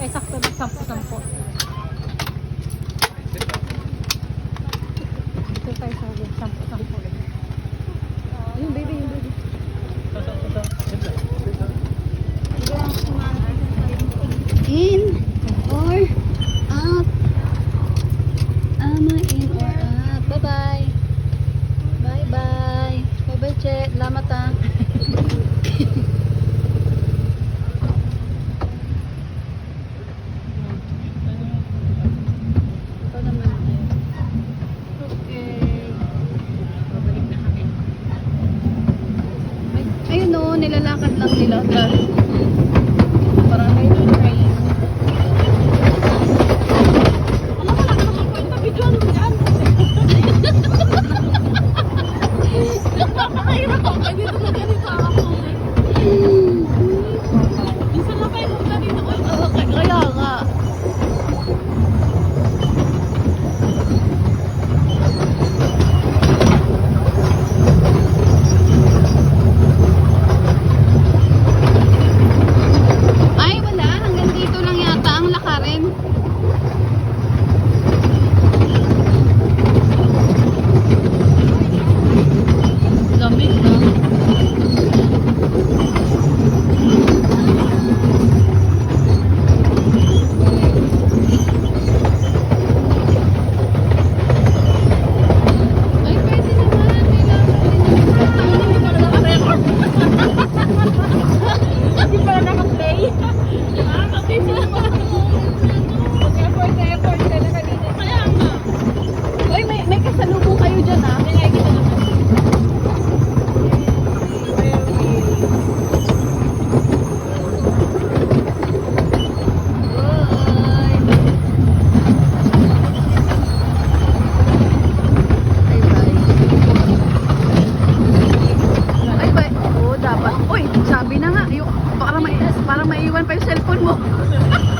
Ay, sakto na, sampu-sampu. Ito tayo sa akin, sampu-sampu. Yung baby, yung baby. In or out? Ama in or out? Bye-bye. Bye-bye. Bye-bye, Che. Salamat ah. nilalakad lang nila. Guys. para, ma para maiwan pa yung cellphone mo.